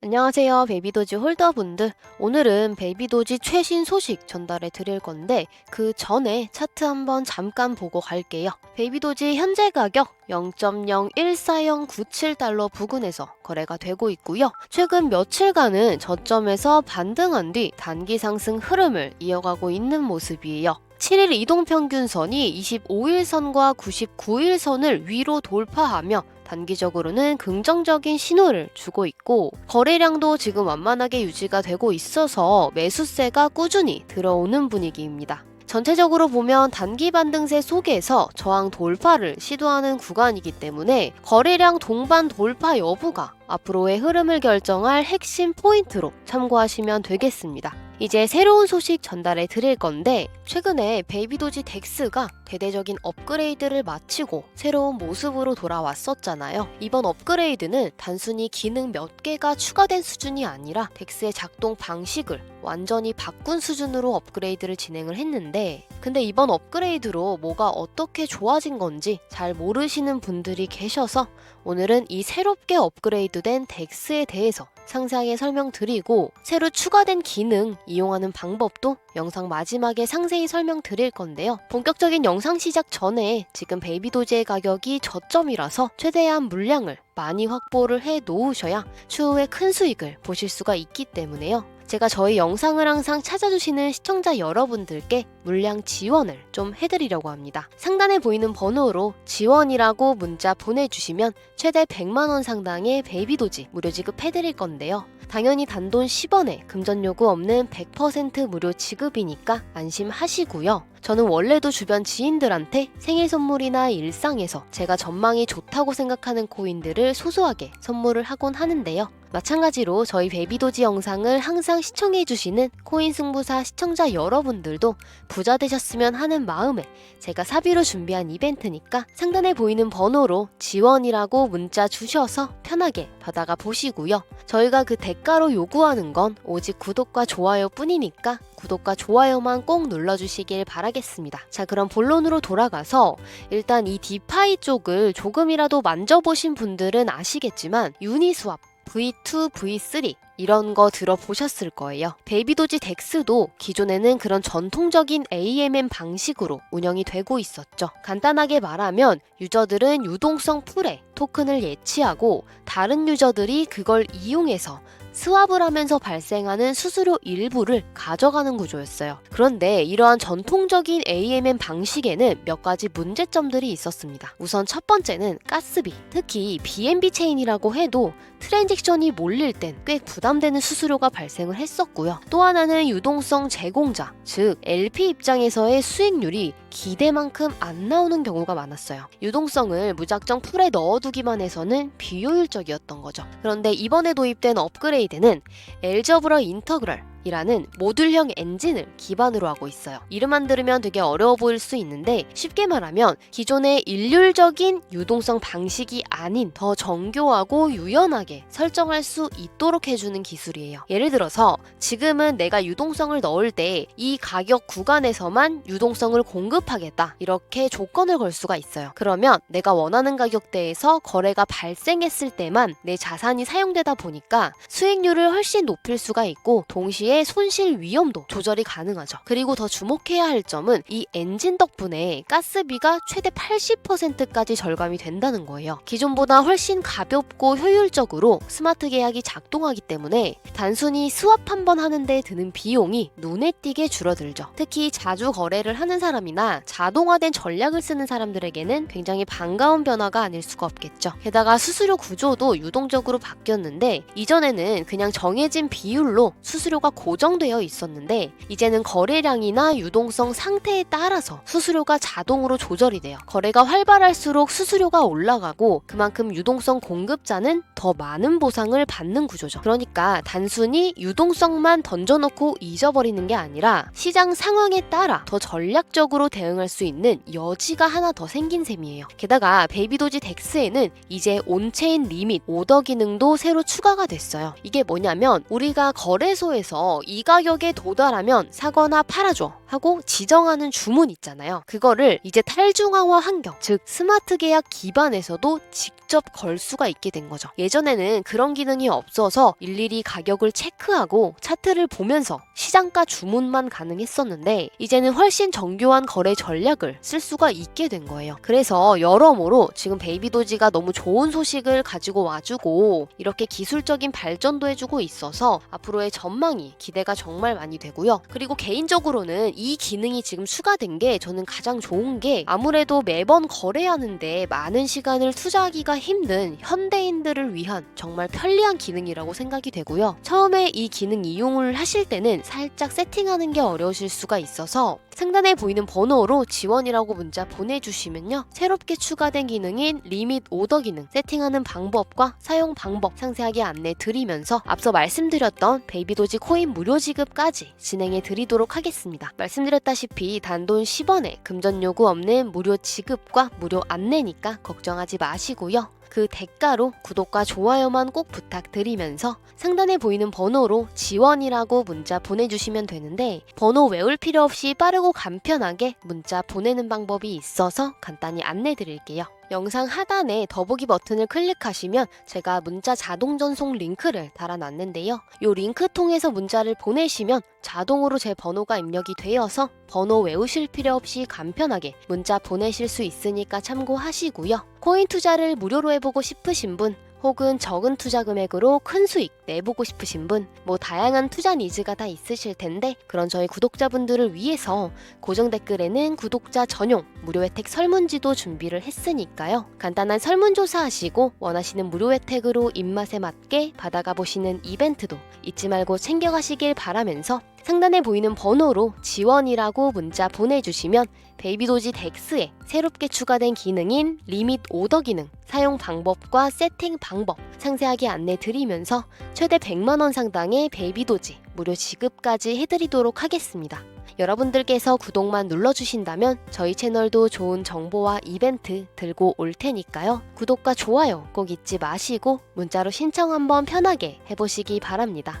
안녕하세요. 베이비도지 홀더분들. 오늘은 베이비도지 최신 소식 전달해 드릴 건데 그 전에 차트 한번 잠깐 보고 갈게요. 베이비도지 현재 가격 0.01497달러 부근에서 거래가 되고 있고요. 최근 며칠간은 저점에서 반등한 뒤 단기 상승 흐름을 이어가고 있는 모습이에요. 7일 이동평균선이 25일선과 99일선을 위로 돌파하며 단기적으로는 긍정적인 신호를 주고 있고 거래량도 지금 완만하게 유지가 되고 있어서 매수세가 꾸준히 들어오는 분위기입니다. 전체적으로 보면 단기 반등세 속에서 저항 돌파를 시도하는 구간이기 때문에 거래량 동반 돌파 여부가 앞으로의 흐름을 결정할 핵심 포인트로 참고하시면 되겠습니다. 이제 새로운 소식 전달해 드릴 건데 최근에 베이비도지 덱스가 대대적인 업그레이드를 마치고 새로운 모습으로 돌아왔었잖아요. 이번 업그레이드는 단순히 기능 몇 개가 추가된 수준이 아니라 덱스의 작동 방식을 완전히 바꾼 수준으로 업그레이드를 진행을 했는데 근데 이번 업그레이드로 뭐가 어떻게 좋아진 건지 잘 모르시는 분들이 계셔서 오늘은 이 새롭게 업그레이드된 덱스에 대해서 상세하게 설명드리고 새로 추가된 기능 이용하는 방법도 영상 마지막에 상세히 설명드릴 건데요. 본격적인 영상 시작 전에 지금 베이비도지의 가격이 저점이라서 최대한 물량을 많이 확보를 해 놓으셔야 추후에 큰 수익을 보실 수가 있기 때문에요. 제가 저희 영상을 항상 찾아주시는 시청자 여러분들께 물량 지원을 좀 해드리려고 합니다. 상단에 보이는 번호로 지원이라고 문자 보내주시면 최대 100만원 상당의 베이비도지 무료 지급해드릴 건데요. 당연히 단돈 10원에 금전 요구 없는 100% 무료 지급이니까 안심하시고요. 저는 원래도 주변 지인들한테 생일 선물이나 일상에서 제가 전망이 좋다고 생각하는 코인들을 소소하게 선물을 하곤 하는데요. 마찬가지로 저희 베비도지 영상을 항상 시청해주시는 코인 승부사 시청자 여러분들도 부자 되셨으면 하는 마음에 제가 사비로 준비한 이벤트니까 상단에 보이는 번호로 지원이라고 문자 주셔서 편하게 받아가 보시고요. 저희가 그 대가로 요구하는 건 오직 구독과 좋아요 뿐이니까 구독과 좋아요만 꼭 눌러주시길 바라겠습니다. 자, 그럼 본론으로 돌아가서 일단 이 디파이 쪽을 조금이라도 만져보신 분들은 아시겠지만 유니스왑 V2, V3 이런 거 들어보셨을 거예요. 베이비도지 덱스도 기존에는 그런 전통적인 AMM 방식으로 운영이 되고 있었죠. 간단하게 말하면 유저들은 유동성 풀에 토큰을 예치하고 다른 유저들이 그걸 이용해서 스왑을 하면서 발생하는 수수료 일부를 가져가는 구조였어요. 그런데 이러한 전통적인 AMM 방식에는 몇 가지 문제점들이 있었습니다. 우선 첫 번째는 가스비, 특히 BNB 체인이라고 해도 트랜잭션이 몰릴 땐 꽤 부담되는 수수료가 발생을 했었고요. 또 하나는 유동성 제공자, 즉 LP 입장에서의 수익률이 기대만큼 안 나오는 경우가 많았어요. 유동성을 무작정 풀에 넣어두기만 해서는 비효율적이었던 거죠. 그런데 이번에 도입된 업그레이드는 엘저브러 인터그럴 이라는 모듈형 엔진을 기반으로 하고 있어요. 이름만 들으면 되게 어려워 보일 수 있는데 쉽게 말하면 기존의 일률적인 유동성 방식이 아닌 더 정교하고 유연하게 설정할 수 있도록 해주는 기술이에요. 예를 들어서 지금은 내가 유동성을 넣을 때 이 가격 구간에서만 유동성을 공급하겠다 이렇게 조건을 걸 수가 있어요. 그러면 내가 원하는 가격대에서 거래가 발생했을 때만 내 자산이 사용되다 보니까 수익률을 훨씬 높일 수가 있고 동시에 손실 위험도 조절이 가능하죠. 그리고 더 주목해야 할 점은 이 엔진 덕분에 가스비가 최대 80%까지 절감이 된다는 거예요. 기존보다 훨씬 가볍고 효율적으로 스마트 계약이 작동하기 때문에 단순히 스왑 한번 하는데 드는 비용이 눈에 띄게 줄어들죠. 특히 자주 거래를 하는 사람이나 자동화된 전략을 쓰는 사람들에게는 굉장히 반가운 변화가 아닐 수가 없겠죠. 게다가 수수료 구조도 유동적으로 바뀌었는데 이전에는 그냥 정해진 비율로 수수료가 고정되어 있었는데 이제는 거래량이나 유동성 상태에 따라서 수수료가 자동으로 조절이 돼요. 거래가 활발할수록 수수료가 올라가고 그만큼 유동성 공급자는 더 많은 보상을 받는 구조죠. 그러니까 단순히 유동성만 던져놓고 잊어버리는 게 아니라 시장 상황에 따라 더 전략적으로 대응할 수 있는 여지가 하나 더 생긴 셈이에요. 게다가 베이비도지 덱스에는 이제 온체인 리밋 오더 기능도 새로 추가가 됐어요. 이게 뭐냐면 우리가 거래소에서 이 가격에 도달하면 사거나 팔아줘 하고 지정하는 주문 있잖아요. 그거를 이제 탈중앙화 환경, 즉 스마트 계약 기반에서도 직접 걸 수가 있게 된 거죠. 예전에는 그런 기능이 없어서 일일이 가격을 체크하고 차트를 보면서 시장가 주문만 가능했었는데 이제는 훨씬 정교한 거래 전략을 쓸 수가 있게 된 거예요. 그래서 여러모로 지금 베이비도지가 너무 좋은 소식을 가지고 와주고 이렇게 기술적인 발전도 해주고 있어서 앞으로의 전망이 기대가 정말 많이 되고요. 그리고 개인적으로는 이 기능이 지금 추가된 게 저는 가장 좋은 게 아무래도 매번 거래하는데 많은 시간을 투자하기가 힘든 현대인들을 위한 정말 편리한 기능이라고 생각이 되고요. 처음에 이 기능 이용을 하실 때는 살짝 세팅하는 게 어려우실 수가 있어서 상단에 보이는 번호로 지원이라고 문자 보내주시면요. 새롭게 추가된 기능인 리밋 오더 기능 세팅하는 방법과 사용 방법 상세하게 안내 드리면서 앞서 말씀드렸던 베이비도지 코인 무료 지급까지 진행해 드리도록 하겠습니다. 말씀드렸다시피 단돈 10원에 금전 요구 없는 무료 지급과 무료 안내니까 걱정하지 마시고요. 그 대가로 구독과 좋아요만 꼭 부탁드리면서 상단에 보이는 번호로 지원이라고 문자 보내주시면 되는데 번호 외울 필요 없이 빠르고 간편하게 문자 보내는 방법이 있어서 간단히 안내 드릴게요. 영상 하단에 더보기 버튼을 클릭하시면 제가 문자 자동 전송 링크를 달아놨는데요. 이 링크 통해서 문자를 보내시면 자동으로 제 번호가 입력이 되어서 번호 외우실 필요 없이 간편하게 문자 보내실 수 있으니까 참고하시고요. 코인 투자를 무료로 해보고 싶으신 분 혹은 적은 투자 금액으로 큰 수익 내보고 싶으신 분, 뭐 다양한 투자 니즈가 다 있으실 텐데 그런 저희 구독자분들을 위해서 고정 댓글에는 구독자 전용 무료 혜택 설문지도 준비를 했으니까요. 간단한 설문조사 하시고 원하시는 무료 혜택으로 입맛에 맞게 받아가 보시는 이벤트도 잊지 말고 챙겨가시길 바라면서 상단에 보이는 번호로 지원이라고 문자 보내주시면 베이비도지 덱스에 새롭게 추가된 기능인 리밋 오더 기능 사용 방법과 세팅 방법 상세하게 안내 드리면서 최대 100만원 상당의 베이비도지 무료 지급까지 해드리도록 하겠습니다. 여러분들께서 구독만 눌러주신다면 저희 채널도 좋은 정보와 이벤트 들고 올 테니까요. 구독과 좋아요 꼭 잊지 마시고 문자로 신청 한번 편하게 해보시기 바랍니다.